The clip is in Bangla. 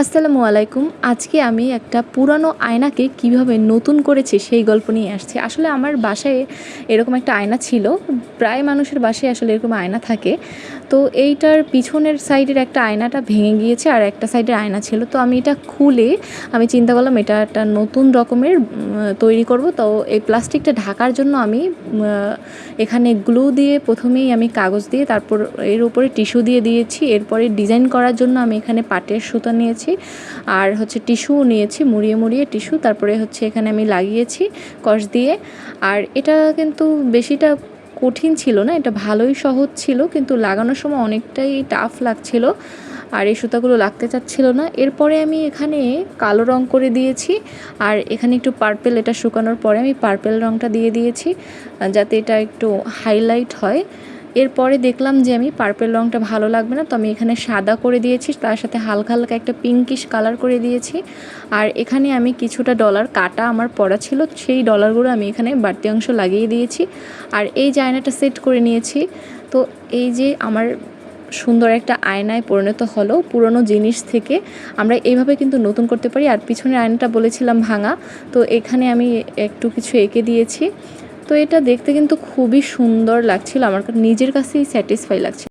আসসালামু আলাইকুম। আজকে আমি একটা পুরানো আয়নাকে কীভাবে নতুন করেছি সেই গল্প নিয়ে আসছি। আসলে আমার বাসায় এরকম একটা আয়না ছিল। প্রায় মানুষের বাসায় আসলে এরকম আয়না থাকে। তো এইটার পিছনের সাইডের একটা আয়নাটা ভেঙে গিয়েছে আর একটা সাইডের আয়না ছিল। তো আমি এটা খুলে আমি চিন্তা করলাম এটা একটা নতুন রকমের তৈরি করব। তো এই প্লাস্টিকটা ঢাকার জন্য আমি এখানে গ্লু দিয়ে প্রথমেই আমি কাগজ দিয়ে তারপর এর উপরে টিস্যু দিয়ে দিয়েছি। এরপরে ডিজাইন করার জন্য আমি এখানে পাটের সুতা নিয়েছি। আর হচ্ছে টিস্যু নিয়েছি, মুড়িয়ে মুড়িয়ে টিস্যু। তারপরে হচ্ছে এখানে আমি লাগিয়েছি কষ দিয়ে। আর এটা কিন্তু বেশিটা কঠিন ছিল না, এটা ভালোই সহজ ছিল, কিন্তু লাগানোর সময় অনেকটাই টাফ লাগছিল। আর এই সুতাগুলো লাগতে চাচ্ছিল না। এরপরে আমি এখানে কালো রং করে দিয়েছি। আর এখানে একটু পার্পেল এটা শুকানোর পরে আমি পার্পেল রংটা দিয়ে দিয়েছি, যাতে এটা একটু হাইলাইট হয়। এরপরে দেখলাম যে আমি পার্পেল রংটা ভালো লাগবে না, তো আমি এখানে সাদা করে দিয়েছি, তার সাথে হালকা হালকা একটা পিঙ্কিশ কালার করে দিয়েছি। আর এখানে আমি কিছুটা ডলার কাটা আমার পড়া ছিল, সেই ডলারগুলো আমি এখানে বাড়তি অংশ লাগিয়ে দিয়েছি। আর এই যে আয়নাটা সেট করে নিয়েছি। তো এই যে আমার সুন্দর একটা আয়নায় পরিণত হলো পুরনো জিনিস থেকে, আমরা এইভাবে কিন্তু নতুন করতে পারি। আর পিছনের আয়নাটা বলেছিলাম ভাঙা, তো এখানে আমি একটু কিছু এঁকে দিয়েছি। তো এটা দেখতে কিন্তু খুবই সুন্দর লাগছিল। আমার নিজের কাছেই স্যাটিসফাই লাগছে